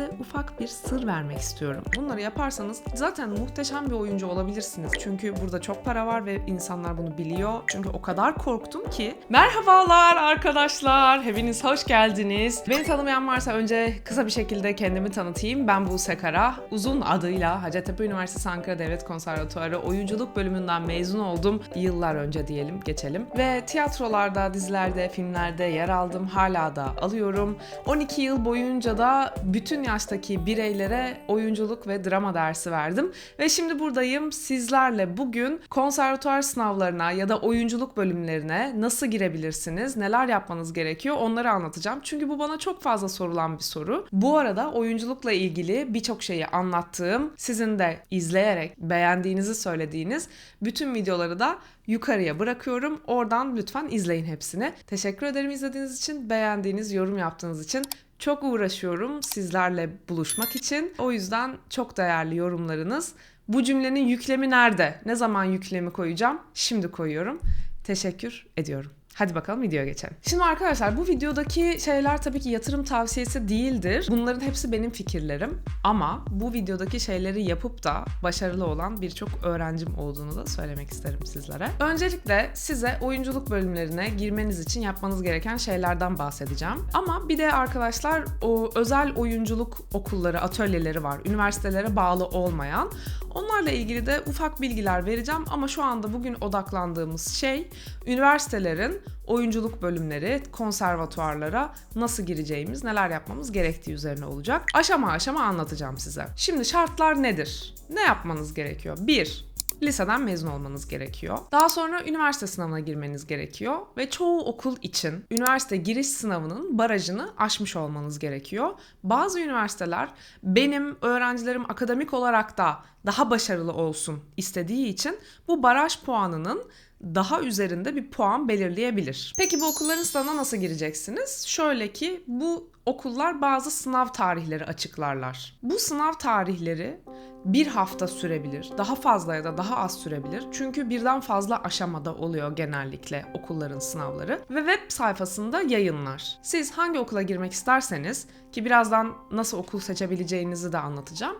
size ufak bir sır vermek istiyorum. Bunları yaparsanız zaten muhteşem bir oyuncu olabilirsiniz. Çünkü burada çok para var ve insanlar bunu biliyor. Çünkü o kadar korktum ki. Merhabalar arkadaşlar. Hepiniz hoş geldiniz. Beni tanımayan varsa önce kısa bir şekilde kendimi tanıtayım. Ben Buse Kara. Uzun adıyla Hacettepe Üniversitesi Ankara Devlet Konservatuarı oyunculuk bölümünden mezun oldum. Yıllar önce diyelim, geçelim. Ve tiyatrolarda, dizilerde, filmlerde yer aldım. Hala da alıyorum. 12 yıl boyunca da bütün yaştaki bireylere oyunculuk ve drama dersi verdim. Ve şimdi buradayım sizlerle bugün konservatuar sınavlarına ya da oyunculuk bölümlerine nasıl girebilirsiniz, neler yapmanız gerekiyor onları anlatacağım. Çünkü bu bana çok fazla sorulan bir soru. Bu arada oyunculukla ilgili birçok şeyi anlattığım, sizin de izleyerek beğendiğinizi söylediğiniz bütün videoları da yukarıya bırakıyorum. Oradan lütfen izleyin hepsini. Teşekkür ederim izlediğiniz için, beğendiğiniz, yorum yaptığınız için. Çok uğraşıyorum sizlerle buluşmak için. O yüzden çok değerli yorumlarınız. Bu cümlenin yüklemi nerede? Ne zaman yüklemi koyacağım? Şimdi koyuyorum. Teşekkür ediyorum. Hadi bakalım videoya geçelim. Şimdi arkadaşlar bu videodaki şeyler tabii ki yatırım tavsiyesi değildir. Bunların hepsi benim fikirlerim. Ama bu videodaki şeyleri yapıp da başarılı olan birçok öğrencim olduğunu da söylemek isterim sizlere. Öncelikle size oyunculuk bölümlerine girmeniz için yapmanız gereken şeylerden bahsedeceğim. Ama bir de arkadaşlar o özel oyunculuk okulları, atölyeleri var. Üniversitelere bağlı olmayan. Onlarla ilgili de ufak bilgiler vereceğim ama şu anda bugün odaklandığımız şey üniversitelerin oyunculuk bölümleri, konservatuarlara nasıl gireceğimiz, neler yapmamız gerektiği üzerine olacak. Aşama aşama anlatacağım size. Şimdi şartlar nedir? Ne yapmanız gerekiyor? 1 liseden mezun olmanız gerekiyor. Daha sonra üniversite sınavına girmeniz gerekiyor ve çoğu okul için üniversite giriş sınavının barajını aşmış olmanız gerekiyor. Bazı üniversiteler benim öğrencilerim akademik olarak da daha başarılı olsun istediği için bu baraj puanının daha üzerinde bir puan belirleyebilir. Peki bu okulların sınavına nasıl gireceksiniz? Şöyle ki bu okullar bazı sınav tarihleri açıklarlar. Bu sınav tarihleri bir hafta sürebilir, daha fazla ya da daha az sürebilir. Çünkü birden fazla aşamada oluyor genellikle okulların sınavları ve web sayfasında yayınlar. Siz hangi okula girmek isterseniz ki birazdan nasıl okul seçebileceğinizi de anlatacağım.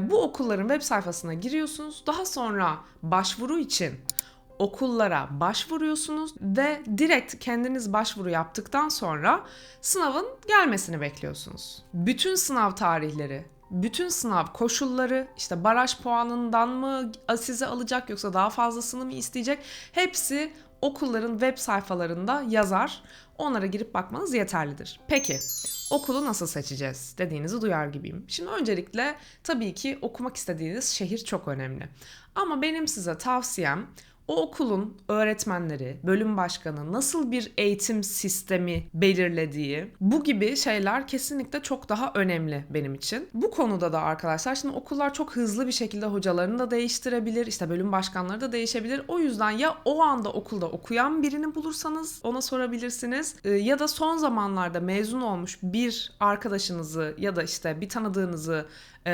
Bu okulların web sayfasına giriyorsunuz. Daha sonra başvuru için okullara başvuruyorsunuz ve direkt kendiniz başvuru yaptıktan sonra sınavın gelmesini bekliyorsunuz. Bütün sınav tarihleri, bütün sınav koşulları, işte baraj puanından mı size alacak yoksa daha fazlasını mı isteyecek hepsi okulların web sayfalarında yazar. Onlara girip bakmanız yeterlidir. Peki okulu nasıl seçeceğiz dediğinizi duyar gibiyim. Şimdi öncelikle tabii ki okumak istediğiniz şehir çok önemli. Ama benim size tavsiyem o okulun öğretmenleri, bölüm başkanı nasıl bir eğitim sistemi belirlediği bu gibi şeyler kesinlikle çok daha önemli benim için. Bu konuda da arkadaşlar şimdi okullar çok hızlı bir şekilde hocalarını da değiştirebilir. işte bölüm başkanları da değişebilir. O yüzden ya o anda okulda okuyan birini bulursanız ona sorabilirsiniz ya da son zamanlarda mezun olmuş bir arkadaşınızı ya da işte bir tanıdığınızı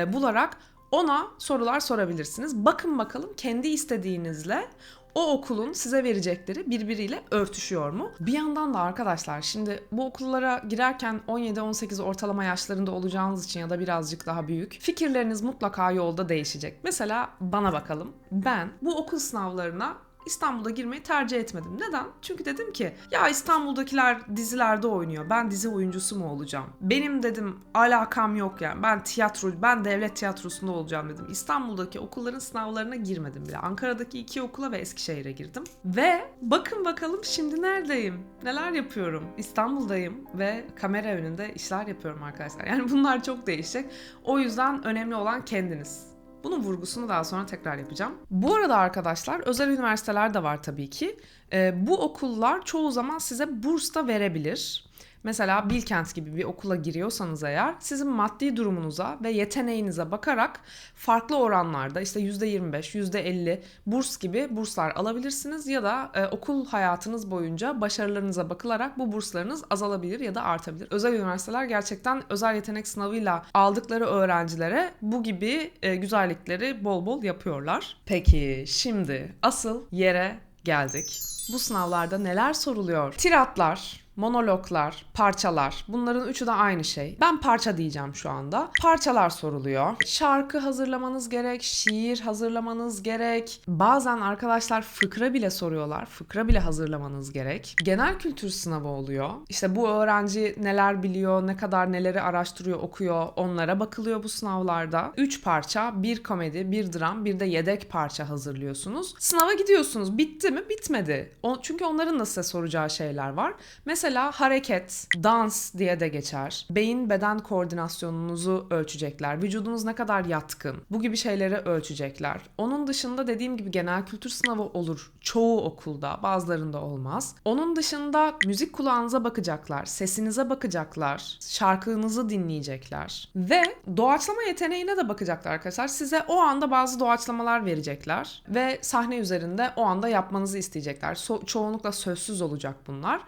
bularak ona sorular sorabilirsiniz. Bakın bakalım kendi istediğinizle o okulun size verecekleri birbiriyle örtüşüyor mu? Bir yandan da arkadaşlar şimdi bu okullara girerken 17-18 ortalama yaşlarında olacağınız için ya da birazcık daha büyük fikirleriniz mutlaka yolda değişecek. Mesela bana bakalım. Ben bu okul sınavlarına İstanbul'da girmeyi tercih etmedim. Neden? Çünkü dedim ki ya İstanbul'dakiler dizilerde oynuyor. Ben dizi oyuncusu mu olacağım? Benim dedim alakam yok yani. Ben tiyatro, ben devlet tiyatrosunda olacağım dedim. İstanbul'daki okulların sınavlarına girmedim bile. Ankara'daki iki okula ve Eskişehir'e girdim. Ve bakın bakalım şimdi neredeyim? Neler yapıyorum? İstanbul'dayım ve kamera önünde işler yapıyorum arkadaşlar. Yani bunlar çok değişecek. O yüzden önemli olan kendiniz. Bunun vurgusunu daha sonra tekrar yapacağım. Bu arada arkadaşlar özel üniversiteler de var tabii ki. E, bu okullar çoğu zaman size burs da verebilir. Mesela Bilkent gibi bir okula giriyorsanız eğer sizin maddi durumunuza ve yeteneğinize bakarak farklı oranlarda işte %25, %50 burs gibi burslar alabilirsiniz ya da e, okul hayatınız boyunca başarılarınıza bakılarak bu burslarınız azalabilir ya da artabilir. Özel üniversiteler gerçekten özel yetenek sınavıyla aldıkları öğrencilere bu gibi e, güzellikleri bol bol yapıyorlar. Peki şimdi asıl yere geldik. Bu sınavlarda neler soruluyor? Tiratlar, monologlar, parçalar. Bunların üçü de aynı şey. Ben parça diyeceğim şu anda. Parçalar soruluyor. Şarkı hazırlamanız gerek, şiir hazırlamanız gerek. Bazen arkadaşlar fıkra bile soruyorlar. Fıkra bile hazırlamanız gerek. Genel kültür sınavı oluyor. İşte bu öğrenci neler biliyor, ne kadar neleri araştırıyor, okuyor onlara bakılıyor bu sınavlarda. Üç parça, bir komedi, bir dram, bir de yedek parça hazırlıyorsunuz. Sınava gidiyorsunuz. Bitti mi? Bitmedi. O, çünkü onların da size soracağı şeyler var. Mesela hareket, dans diye de geçer. Beyin beden koordinasyonunuzu ölçecekler. Vücudunuz ne kadar yatkın. Bu gibi şeyleri ölçecekler. Onun dışında dediğim gibi genel kültür sınavı olur. Çoğu okulda, bazılarında olmaz. Onun dışında müzik kulağınıza bakacaklar, sesinize bakacaklar, şarkınızı dinleyecekler ve doğaçlama yeteneğine de bakacaklar arkadaşlar. Size o anda bazı doğaçlamalar verecekler ve sahne üzerinde o anda yapmanızı isteyecekler. So- çoğunlukla sözsüz olacak bunlar.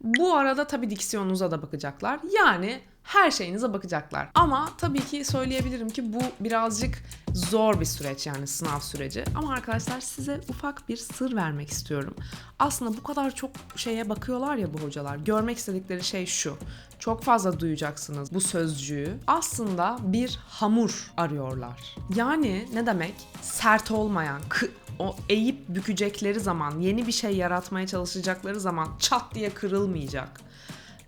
Bu arada tabii diksiyonunuza da bakacaklar. Yani her şeyinize bakacaklar. Ama tabii ki söyleyebilirim ki bu birazcık zor bir süreç yani sınav süreci. Ama arkadaşlar size ufak bir sır vermek istiyorum. Aslında bu kadar çok şeye bakıyorlar ya bu hocalar. Görmek istedikleri şey şu. Çok fazla duyacaksınız bu sözcüğü. Aslında bir hamur arıyorlar. Yani ne demek? Sert olmayan, o eğip bükecekleri zaman, yeni bir şey yaratmaya çalışacakları zaman çat diye kırılmayacak.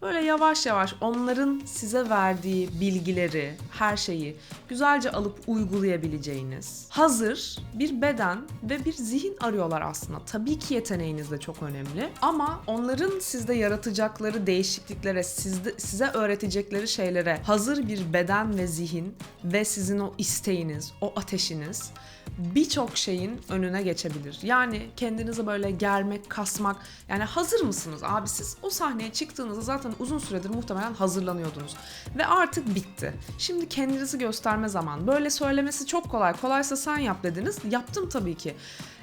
Böyle yavaş yavaş onların size verdiği bilgileri, her şeyi güzelce alıp uygulayabileceğiniz hazır bir beden ve bir zihin arıyorlar aslında. Tabii ki yeteneğiniz de çok önemli ama onların sizde yaratacakları değişikliklere, sizde, size öğretecekleri şeylere hazır bir beden ve zihin ve sizin o isteğiniz, o ateşiniz birçok şeyin önüne geçebilir. Yani kendinizi böyle germek, kasmak. Yani hazır mısınız abi siz o sahneye çıktığınızda zaten uzun süredir muhtemelen hazırlanıyordunuz. Ve artık bitti. Şimdi kendinizi gösterme zaman. Böyle söylemesi çok kolay. Kolaysa sen yap dediniz. Yaptım tabii ki.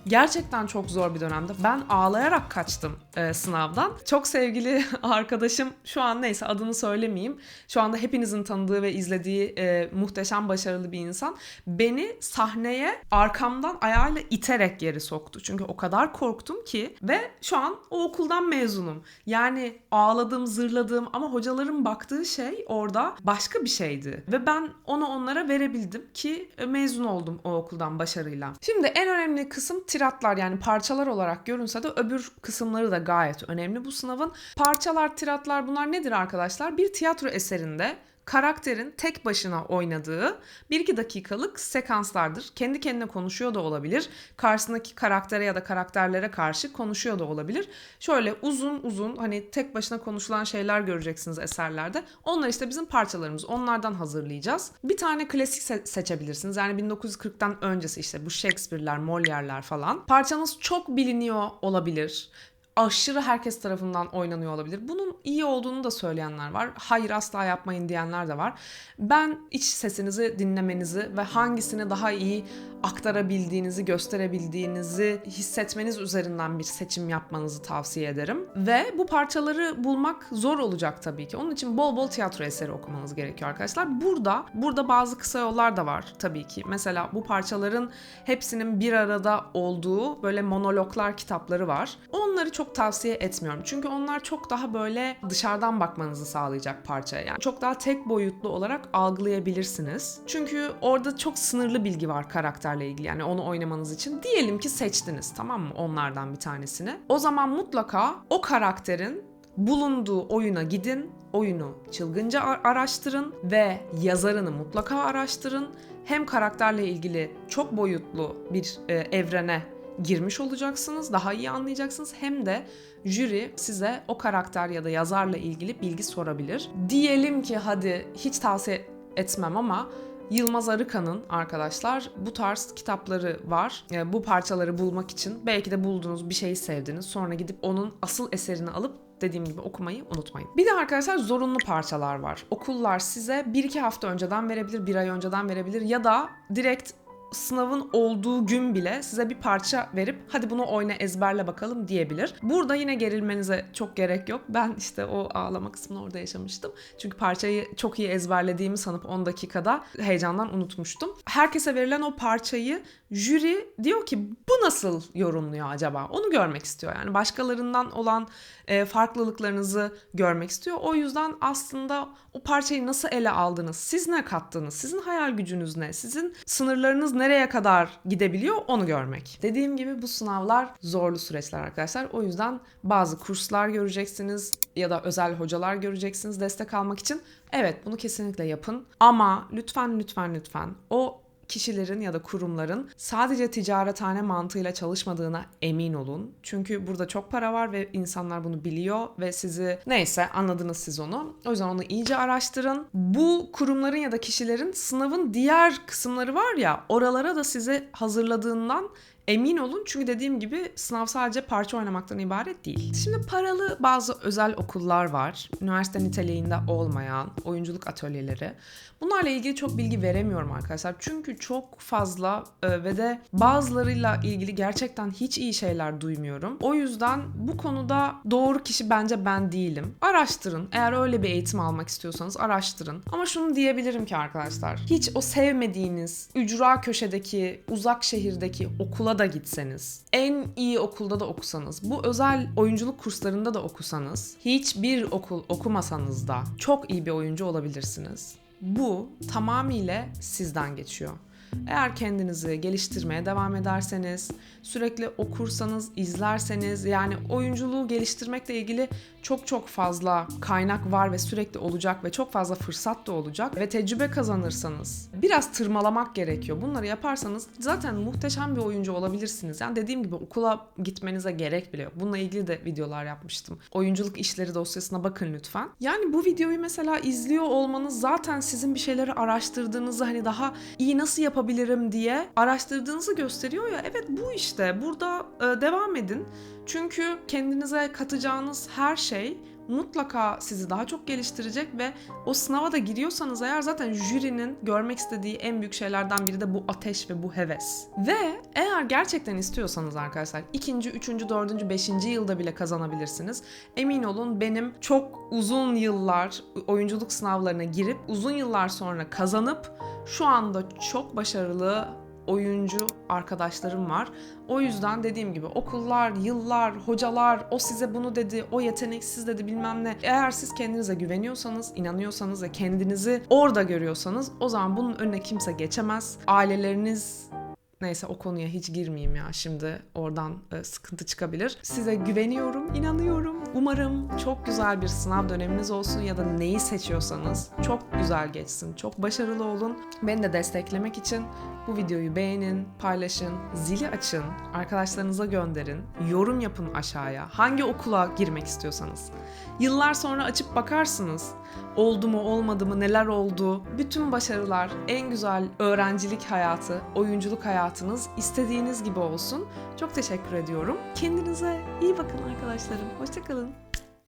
Gerçekten çok zor bir dönemde. Ben ağlayarak kaçtım e, sınavdan. Çok sevgili arkadaşım şu an neyse adını söylemeyeyim. Şu anda hepinizin tanıdığı ve izlediği e, muhteşem başarılı bir insan. Beni sahneye arkamdan ayağıyla iterek geri soktu. Çünkü o kadar korktum ki ve şu an o okuldan mezunum. Yani ağladım, zırladım ama hocaların baktığı şey orada başka bir şeydi. Ve ben onu onlara verebildim ki e, mezun oldum o okuldan başarıyla. Şimdi en önemli kısım tiratlar yani parçalar olarak görünse de öbür kısımları da gayet önemli bu sınavın. Parçalar, tiratlar bunlar nedir arkadaşlar? Bir tiyatro eserinde karakterin tek başına oynadığı 1-2 dakikalık sekanslardır. Kendi kendine konuşuyor da olabilir. Karşısındaki karaktere ya da karakterlere karşı konuşuyor da olabilir. Şöyle uzun uzun hani tek başına konuşulan şeyler göreceksiniz eserlerde. Onlar işte bizim parçalarımız. Onlardan hazırlayacağız. Bir tane klasik se- seçebilirsiniz. Yani 1940'tan öncesi işte bu Shakespeare'ler, Molière'ler falan. Parçanız çok biliniyor olabilir aşırı herkes tarafından oynanıyor olabilir. Bunun iyi olduğunu da söyleyenler var. Hayır asla yapmayın diyenler de var. Ben iç sesinizi dinlemenizi ve hangisini daha iyi aktarabildiğinizi, gösterebildiğinizi hissetmeniz üzerinden bir seçim yapmanızı tavsiye ederim. Ve bu parçaları bulmak zor olacak tabii ki. Onun için bol bol tiyatro eseri okumanız gerekiyor arkadaşlar. Burada burada bazı kısa yollar da var tabii ki. Mesela bu parçaların hepsinin bir arada olduğu böyle monologlar kitapları var. Onları çok tavsiye etmiyorum. Çünkü onlar çok daha böyle dışarıdan bakmanızı sağlayacak parçaya. Yani çok daha tek boyutlu olarak algılayabilirsiniz. Çünkü orada çok sınırlı bilgi var karakterle ilgili. Yani onu oynamanız için. Diyelim ki seçtiniz tamam mı onlardan bir tanesini. O zaman mutlaka o karakterin bulunduğu oyuna gidin, oyunu çılgınca ar- araştırın ve yazarını mutlaka araştırın. Hem karakterle ilgili çok boyutlu bir e, evrene girmiş olacaksınız, daha iyi anlayacaksınız. Hem de jüri size o karakter ya da yazarla ilgili bilgi sorabilir. Diyelim ki hadi hiç tavsiye etmem ama Yılmaz Arıkan'ın arkadaşlar bu tarz kitapları var. E, bu parçaları bulmak için belki de bulduğunuz bir şeyi sevdiniz. Sonra gidip onun asıl eserini alıp dediğim gibi okumayı unutmayın. Bir de arkadaşlar zorunlu parçalar var. Okullar size 1-2 hafta önceden verebilir, bir ay önceden verebilir ya da direkt sınavın olduğu gün bile size bir parça verip hadi bunu oyna ezberle bakalım diyebilir. Burada yine gerilmenize çok gerek yok. Ben işte o ağlama kısmını orada yaşamıştım. Çünkü parçayı çok iyi ezberlediğimi sanıp 10 dakikada heyecandan unutmuştum. Herkese verilen o parçayı jüri diyor ki bu nasıl yorumluyor acaba? Onu görmek istiyor. Yani başkalarından olan e, farklılıklarınızı görmek istiyor. O yüzden aslında o parçayı nasıl ele aldınız? Siz ne kattınız? Sizin hayal gücünüz ne? Sizin sınırlarınız nereye kadar gidebiliyor? Onu görmek. Dediğim gibi bu sınavlar zorlu süreçler arkadaşlar. O yüzden bazı kurslar göreceksiniz ya da özel hocalar göreceksiniz destek almak için. Evet bunu kesinlikle yapın. Ama lütfen lütfen lütfen o kişilerin ya da kurumların sadece ticarethane mantığıyla çalışmadığına emin olun. Çünkü burada çok para var ve insanlar bunu biliyor ve sizi neyse anladınız siz onu. O yüzden onu iyice araştırın. Bu kurumların ya da kişilerin sınavın diğer kısımları var ya oralara da sizi hazırladığından Emin olun çünkü dediğim gibi sınav sadece parça oynamaktan ibaret değil. Şimdi paralı bazı özel okullar var. Üniversite niteliğinde olmayan oyunculuk atölyeleri. Bunlarla ilgili çok bilgi veremiyorum arkadaşlar. Çünkü çok fazla e, ve de bazılarıyla ilgili gerçekten hiç iyi şeyler duymuyorum. O yüzden bu konuda doğru kişi bence ben değilim. Araştırın. Eğer öyle bir eğitim almak istiyorsanız araştırın. Ama şunu diyebilirim ki arkadaşlar. Hiç o sevmediğiniz ücra köşedeki, uzak şehirdeki okula da gitseniz, en iyi okulda da okusanız, bu özel oyunculuk kurslarında da okusanız, hiçbir okul okumasanız da çok iyi bir oyuncu olabilirsiniz. Bu tamamıyla sizden geçiyor. Eğer kendinizi geliştirmeye devam ederseniz, sürekli okursanız, izlerseniz yani oyunculuğu geliştirmekle ilgili çok çok fazla kaynak var ve sürekli olacak ve çok fazla fırsat da olacak ve tecrübe kazanırsanız biraz tırmalamak gerekiyor. Bunları yaparsanız zaten muhteşem bir oyuncu olabilirsiniz. Yani dediğim gibi okula gitmenize gerek bile yok. Bununla ilgili de videolar yapmıştım. Oyunculuk işleri dosyasına bakın lütfen. Yani bu videoyu mesela izliyor olmanız zaten sizin bir şeyleri araştırdığınızı hani daha iyi nasıl yapabilirim diye araştırdığınızı gösteriyor ya. Evet bu işte. Burada e, devam edin. Çünkü kendinize katacağınız her şey mutlaka sizi daha çok geliştirecek ve o sınava da giriyorsanız eğer zaten jürinin görmek istediği en büyük şeylerden biri de bu ateş ve bu heves. Ve eğer gerçekten istiyorsanız arkadaşlar ikinci, üçüncü, dördüncü, beşinci yılda bile kazanabilirsiniz. Emin olun benim çok uzun yıllar oyunculuk sınavlarına girip uzun yıllar sonra kazanıp şu anda çok başarılı oyuncu arkadaşlarım var. O yüzden dediğim gibi okullar, yıllar, hocalar o size bunu dedi, o yeteneksiz dedi bilmem ne. Eğer siz kendinize güveniyorsanız, inanıyorsanız ve kendinizi orada görüyorsanız o zaman bunun önüne kimse geçemez. Aileleriniz Neyse o konuya hiç girmeyeyim ya şimdi oradan e, sıkıntı çıkabilir. Size güveniyorum, inanıyorum. Umarım çok güzel bir sınav döneminiz olsun ya da neyi seçiyorsanız çok güzel geçsin. Çok başarılı olun. Beni de desteklemek için bu videoyu beğenin, paylaşın, zili açın, arkadaşlarınıza gönderin, yorum yapın aşağıya. Hangi okula girmek istiyorsanız. Yıllar sonra açıp bakarsınız. Oldu mu, olmadı mı, neler oldu. Bütün başarılar, en güzel öğrencilik hayatı, oyunculuk hayatınız istediğiniz gibi olsun. Çok teşekkür ediyorum. Kendinize iyi bakın arkadaşlarım. Hoşçakalın.